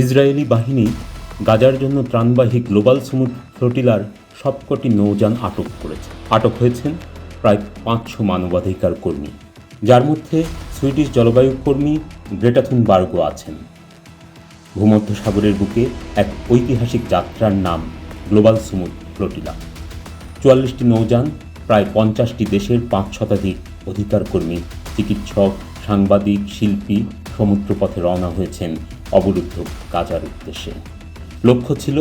Israeli বাহিনী গাজার জন্য ত্রাণবাহী গ্লোবাল সমুদ ফ্লোটিলার সবকটি নৌযান আটক করেছে। আটক হয়েছেন প্রায় পাঁচশো মানবাধিকার কর্মী, যার মধ্যে সুইডিশ জলবায়ু কর্মী গ্রেটাথুন বার্গো আছেন। ভূমধ্য সাগরের বুকে এক ঐতিহাসিক যাত্রার নাম গ্লোবাল সমুদ ফ্লোটিলা। চুয়াল্লিশটি নৌযান, প্রায় পঞ্চাশটি দেশের পাঁচ শতাধিক অধিকার কর্মী, চিকিৎসক, সাংবাদিক, শিল্পী সমুদ্রপথে রওনা হয়েছেন অবরুদ্ধ গাজার উদ্দেশ্যে। লক্ষ্য ছিল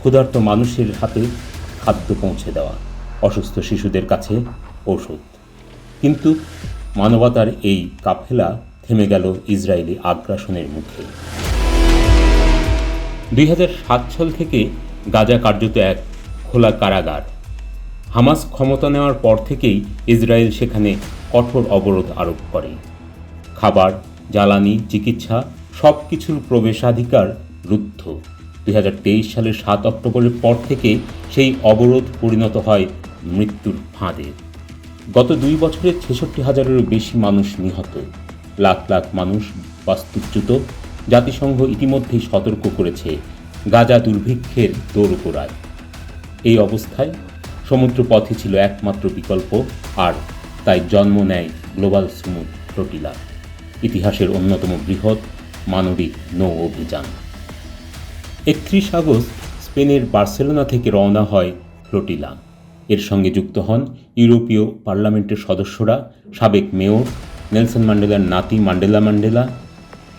ক্ষুধার্ত মানুষের হাতে খাদ্য পৌঁছে দেওয়া, অসুস্থ শিশুদের কাছে ঔষধ। কিন্তু মানবতার এই কাফেলা থেমে গেল ইসরায়েলি আগ্রাসনের মুখে। দুই সাত সাল থেকে গাজা কার্যত এক খোলা কারাগার। হামাস ক্ষমতা নেওয়ার পর থেকেই ইসরায়েল সেখানে কঠোর অবরোধ আরোপ করে। খাবার, জ্বালানি, চিকিৎসা সব কিছুর প্রবেশাধিকার রুদ্ধ। দুই হাজার তেইশ সালের সাত অক্টোবরের পর থেকে সেই অবরোধ পরিণত হয় মৃত্যুর ফাঁদে। গত দুই বছরে ছেষট্টি হাজারেরও বেশি মানুষ নিহত। লাখ লাখ মানুষ বাস্তুচ্যুত। জাতিসংঘ ইতিমধ্যেই সতর্ক করেছে গাজা দুর্ভিক্ষের দোরগোড়ায়। এই অবস্থায় সমুদ্রপথই ছিল একমাত্র বিকল্প আর তাই জন্ম নেয় গ্লোবাল ফ্লোটিলা। ইতিহাসের অন্যতম বৃহৎ মানবিক নৌ অভিযান। একত্রিশ আগস্ট স্পেনের বার্সেলোনা থেকে রওনা হয় ফ্লোটিলা। এর সঙ্গে যুক্ত হন ইউরোপীয় পার্লামেন্টের সদস্যরা সাবেক মেয়র নেলসন ম্যান্ডেলার নাতি ম্যান্ডেলা ম্যান্ডেলা,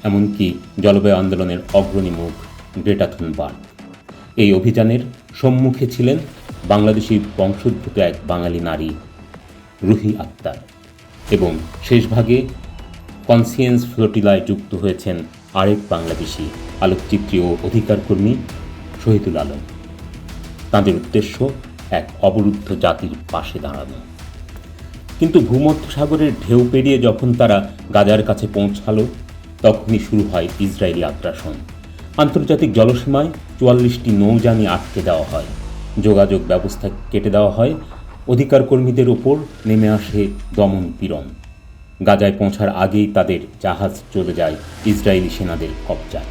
এমনকি জলবায়ু আন্দোলনের অগ্রণী মুখ গ্রেটা থুনবার্গ। এই অভিযানের সম্মুখে ছিলেন বাংলাদেশি বংশোদ্ভূত এক বাঙালি নারী রুহি আক্তার এবং শেষভাগে কনসিয়েন্স ফ্লোটিলায় যুক্ত হয়েছেন আরেক বাংলাদেশি আলোকচিত্রী ও অধিকার কর্মী শহীদুল আলম। তাঁদের উদ্দেশ্য এক অবরুদ্ধ জাতির পাশে দাঁড়ানো। কিন্তু ভূমধ্যসাগরের ঢেউ পেরিয়ে যখন তারা গাজার কাছে পৌঁছালো, তখনই শুরু হয় ইসরায়েলি আগ্রাসন। আন্তর্জাতিক জলসীমায় চুয়াল্লিশটি নৌযানই আটকে দেওয়া হয়। যোগাযোগ ব্যবস্থা কেটে দেওয়া হয়। অধিকার কর্মীদের ওপর নেমে আসে দমন পীড়ন। গাজায় পৌঁছার আগেই তাদের জাহাজ চলে যায় ইসরায়েলি সেনাদের কবজায়।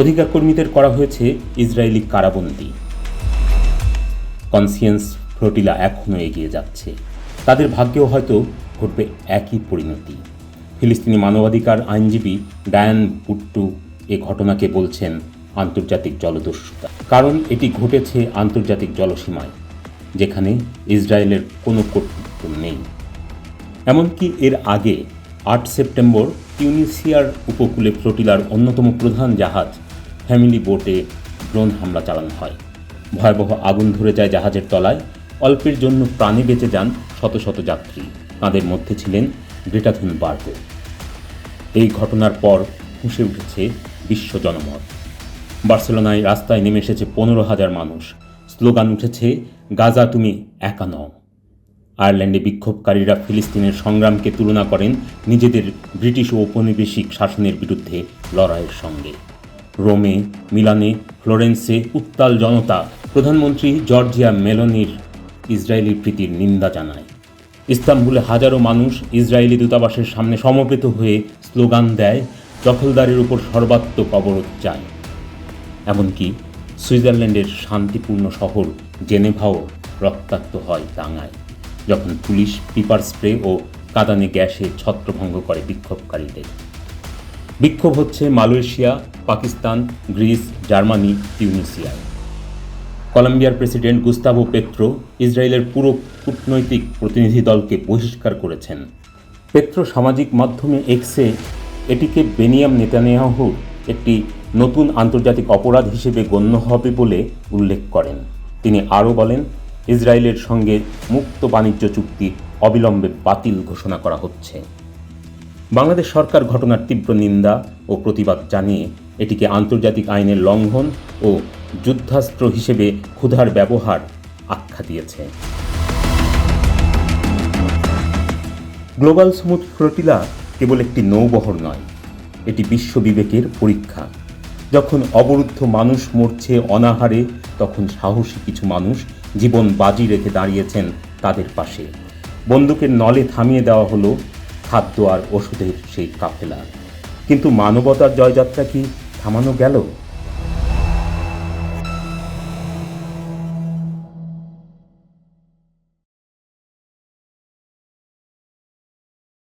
অধিকার কর্মীদের করা হয়েছে ইসরায়েলি কারাবন্দী। কনসিয়েন্স ফ্লোটিলা এখনও এগিয়ে যাচ্ছে। তাদের ভাগ্যেও হয়তো ঘটবে একই পরিণতি। ফিলিস্তিনি মানবাধিকার আইনজীবী ডায়ান বুট্টু এ ঘটনাকে বলছেন আন্তর্জাতিক জলদস্যুতা। কারণ এটি ঘটেছে আন্তর্জাতিক জলসীমায়, যেখানে ইসরায়েলের কোনো কর্তৃত্ব নেই। এমনকি এর আগে আট সেপ্টেম্বর টিউনিসিয়ার উপকূলে ফ্লোটিলার অন্যতম প্রধান জাহাজ ফ্যামিলি বোটে ড্রোন হামলা চালানো হয়। ভয়াবহ আগুন ধরে যায় জাহাজের তলায়, অল্পের জন্য প্রাণে বেঁচে যান শত শত যাত্রী। তাঁদের মধ্যে ছিলেন গ্রেটাথুন বার্গো। এই ঘটনার পর ফুঁসে উঠেছে বিশ্ব জনমত। বার্সেলোনায় রাস্তায় নেমে এসেছে পনেরো হাজার মানুষ। স্লোগান উঠেছে, গাজা তুমি একা নও। আয়ারল্যান্ডে বিক্ষোভকারীরা ফিলিস্তিনের সংগ্রামকে তুলনা করেন নিজেদের ব্রিটিশ ঔপনিবেশিক শাসনের বিরুদ্ধে লড়াইয়ের সঙ্গে। রোমে, মিলানে, ফ্লোরেন্সে উত্তাল জনতা প্রধানমন্ত্রী জর্জিয়া মেলনির ইসরায়েলি প্রীতির নিন্দা জানায়। ইস্তাম্বুলে হাজারো মানুষ ইসরায়েলি দূতাবাসের সামনে সমবেত হয়ে স্লোগান দেয়, দখলদারের উপর সর্বাত্মক অবরোধ চায় এমনকি সুইজারল্যান্ডের শান্তিপূর্ণ শহর জেনেভাও রক্তাক্ত হয় দাঙ্গায়। যখন পুলিশ পিপার স্প্রে ও কাদানে গ্যাসে ছত্রভঙ্গ করে বিক্ষোভকারীদের। বিক্ষোভ হচ্ছে মালয়েশিয়া, পাকিস্তান, গ্রিস, জার্মানি টিউনিসিয়ায় কলম্বিয়ার প্রেসিডেন্ট গুস্তাভো পেত্রো ইসরায়েলের পুরো কূটনৈতিক প্রতিনিধি দলকে বহিষ্কার করেছেন। পেত্রো সামাজিক মাধ্যমে এক্সে এটিকে বেনিয়াম নেতানিয়াহুর একটি নতুন আন্তর্জাতিক অপরাধ হিসেবে গণ্য হবে বলে উল্লেখ করেন। তিনি আরও বলেন ইসরায়েলের সঙ্গে মুক্ত বাণিজ্য চুক্তি অবিলম্বে বাতিল ঘোষণা করা হচ্ছে। বাংলাদেশ সরকার ঘটনার তীব্র নিন্দা ও প্রতিবাদ জানিয়ে এটিকে আন্তর্জাতিক আইনের লঙ্ঘন ও যুদ্ধাস্ত্র হিসেবে ক্ষুধার ব্যবহার আখ্যা দিয়েছে। গ্লোবাল সমুদ ফ্লোটিলা কেবল একটি নৌবহর নয়, এটি বিশ্ব বিবেকের পরীক্ষা। যখন অবরুদ্ধ মানুষ মরছে অনাহারে, তখন সাহসী কিছু মানুষ জীবন বাজি রেখে দাঁড়িয়েছেন তাদের পাশে। বন্দুকের নলে থামিয়ে দেওয়া হলো খাদ্য আর ওষুধের সেই কাফেলা। কিন্তু মানবতার জয়যাত্রা কি থামানো গেল?